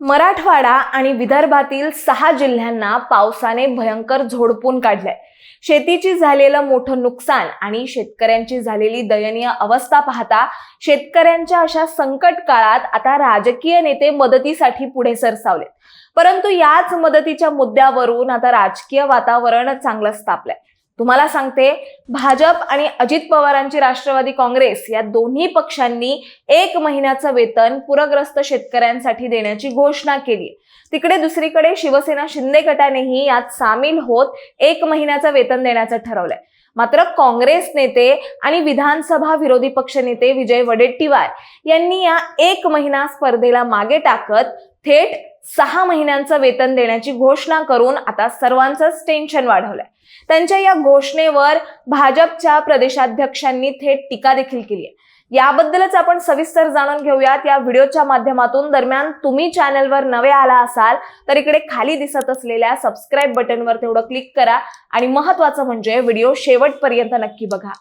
मराठवाडा आणि विदर्भातील सहा जिल्ह्यांना पावसाने भयंकर झोडपून काढलंय. शेतीची झालेलं मोठं नुकसान आणि शेतकऱ्यांची झालेली दयनीय अवस्था पाहता शेतकऱ्यांच्या अशा संकट काळात आता राजकीय नेते मदतीसाठी पुढे सरसावलेत. परंतु याच मदतीच्या मुद्द्यावरून आता राजकीय वातावरण चांगलंच तापलंय. तुम्हाला सांगते भाजप आणि अजित पवारांची राष्ट्रवादी काँग्रेस या दोन्ही पक्षांनी एक महिन्याचं वेतन पूरग्रस्त शेतकऱ्यांसाठी देण्याची घोषणा केली. तिकडे दुसरीकडे शिवसेना शिंदे गटानेही यात सामील होत एक महिन्याचं वेतन देण्याचं ठरवलंय. मात्र काँग्रेस नेते आणि विधानसभा विरोधी पक्ष नेते विजय वडेट्टीवार यांनी या एक महिना स्पर्धेला मागे टाकत थेट सहा महिन्यांचं वेतन देण्याची घोषणा करून आता सर्वांचंच टेन्शन वाढवलंय. त्यांच्या या घोषणेवर भाजपच्या प्रदेशाध्यक्षांनी थेट टीका देखील केली आहे याबद्दलच आपण सविस्तर जाणून घेऊयात. या व्हिडिओच्या माध्यमातून दरम्यान तुम्ही चॅनलवर नवे आला असाल तर इकडे खाली दिसत असलेल्या सबस्क्राईब बटनवर तेवढं क्लिक करा आणि महत्वाचं म्हणजे व्हिडिओ शेवटपर्यंत नक्की बघा.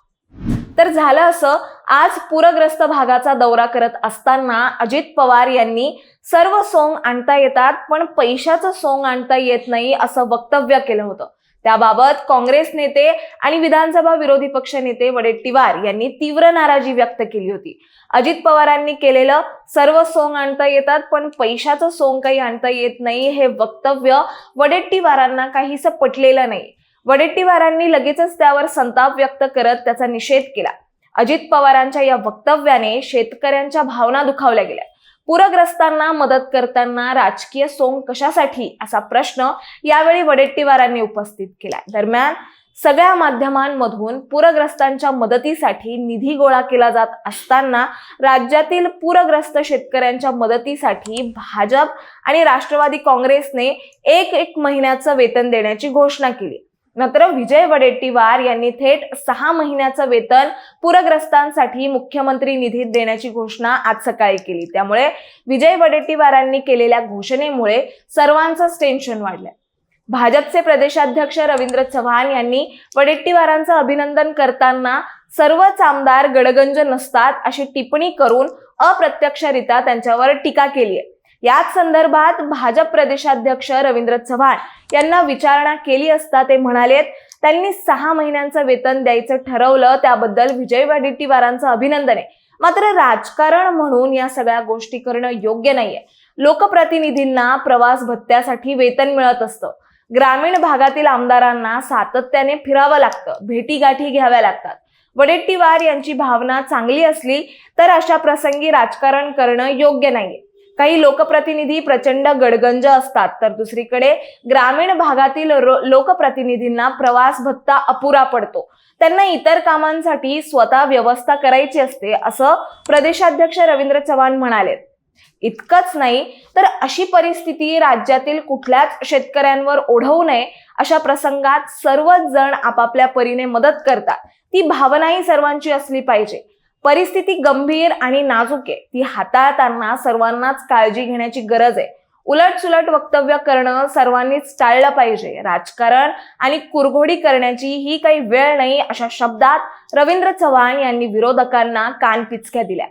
तर झालं असं आज पूरग्रस्त भागाचा दौरा करत असताना अजित पवार यांनी सर्व सोंग आणता येतात पण पैशाचं सोंग आणता येत नाही असं वक्तव्य केलं होतं. त्याबाबत काँग्रेस नेते आणि विधानसभा विरोधी पक्ष नेते वडेट्टीवार यांनी तीव्र नाराजी व्यक्त केली होती. अजित पवारांनी केलेलं सर्व सोंग आणता येतात पण पैशाचं सोंग काही आणता येत नाही हे वक्तव्य वडेट्टीवारांना काहीसं पटलेलं नाही. वडेट्टीवारांनी लगेचच त्यावर संताप व्यक्त करत त्याचा निषेध केला. अजित पवारांच्या या वक्तव्याने शेतकऱ्यांच्या भावना दुखावल्या गेल्या. पूरग्रस्तांना मदत करताना राजकीय सोंग कशासाठी? असा प्रश्न यावेळी वडेट्टीवारांनी उपस्थित केला. दरम्यान सगळ्या माध्यमांमधून पूरग्रस्तांच्या मदतीसाठी निधी गोळा केला जात असताना राज्यातील पूरग्रस्त शेतकऱ्यांच्या मदतीसाठी भाजप आणि राष्ट्रवादी काँग्रेसने एक एक महिन्याचं वेतन देण्याची घोषणा केली. मात्र विजय वडेट्टीवार यांनी थेट सहा महिन्याचं वेतन पूरग्रस्तांसाठी मुख्यमंत्री निधीत देण्याची घोषणा आज सकाळी केली. त्यामुळे विजय वडेट्टीवारांनी केलेल्या घोषणेमुळे सर्वांचंच टेन्शन वाढलंय. भाजपचे प्रदेशाध्यक्ष रवींद्र चव्हाण यांनी वडेट्टीवारांचं अभिनंदन करताना सर्वच आमदार गडगंज नसतात अशी टिप्पणी करून अप्रत्यक्षरित्या त्यांच्यावर टीका केली आहे याच संदर्भात भाजप प्रदेशाध्यक्ष रवींद्र चव्हाण यांना विचारणा केली असता ते म्हणालेत त्यांनी सहा महिन्यांचं वेतन द्यायचं ठरवलं त्याबद्दल विजय वडेट्टीवारांचं अभिनंदन आहे. मात्र राजकारण म्हणून या सगळ्या गोष्टी करणं योग्य नाहीये. लोकप्रतिनिधींना प्रवास भत्त्यासाठी वेतन मिळत असतं. ग्रामीण भागातील आमदारांना सातत्याने फिरावं लागतं भेटीगाठी घ्याव्या लागतात. वडेट्टीवार यांची भावना चांगली असली तर अशा प्रसंगी राजकारण करणं योग्य नाहीये. काही लोकप्रतिनिधी प्रचंड गडगंज असतात. तर दुसरीकडे ग्रामीण भागातील लोकप्रतिनिधींना प्रवास भत्ता अपुरा पडतो. त्यांना इतर कामांसाठी स्वतः व्यवस्था करायची असते असं प्रदेशाध्यक्ष रवींद्र चव्हाण म्हणाले. इतकंच नाही तर अशी परिस्थिती राज्यातील कुठल्याच शेतकऱ्यांवर ओढवू नये अशा प्रसंगात सर्वच जण आपापल्या परीने मदत करतात. ती भावनाही सर्वांची असली पाहिजे. परिस्थिती गंभीर आणि नाजूक आहे. ती हाताळताना सर्वांनाच काळजी घेण्याची गरज आहे. उलट सुलट वक्तव्य करणं सर्वांनीच टाळलं पाहिजे. राजकारण आणि कुरघोडी करण्याची ही काही वेळ नाही अशा शब्दात रवींद्र चव्हाण यांनी विरोधकांना कान पिचक्या दिल्या.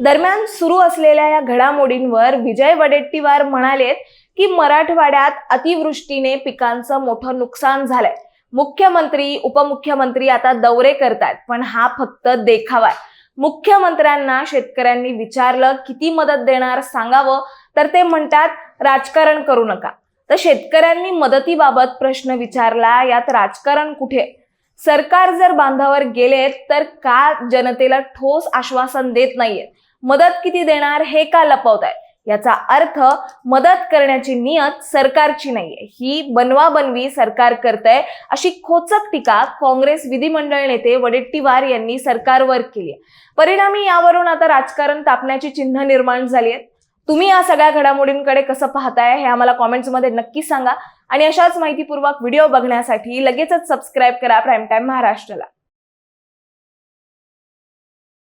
दरम्यान सुरू असलेल्या या घडामोडींवर विजय वडेट्टीवार म्हणालेत की मराठवाड्यात अतिवृष्टीने पिकांचं मोठं नुकसान झालंय. मुख्यमंत्री उपमुख्यमंत्री आता दौरे करतात पण हा फक्त देखावा आहे. मुख्यमंत्र्यांना शेतकऱ्यांनी विचारलं किती मदत देणार सांगावं? तर ते म्हणतात राजकारण करू नका. तर शेतकऱ्यांनी मदतीबाबत प्रश्न विचारला यात राजकारण कुठे? सरकार जर बांधावर गेले तर का जनतेला ठोस आश्वासन देत नाहीये मदत किती देणार हे का लपवताय याचा अर्थ मदत करण्याची नियत सरकारची नाहीये. ही बनवा बनवी सरकार करतंय अशी खोचक टीका काँग्रेस विधिमंडळ नेते वडेट्टीवार यांनी सरकारवर केली आहे. परिणामी यावरून आता राजकारण तापण्याची चिन्ह निर्माण झाली आहेत. तुम्ही या सगळ्या घडामोडींकडे कसं पाहताय हे आम्हाला कॉमेंट्समध्ये नक्की सांगा. आणि अशाच माहितीपूर्वक व्हिडिओ बघण्यासाठी लगेचच सबस्क्राईब करा प्राईम टाईम महाराष्ट्राला.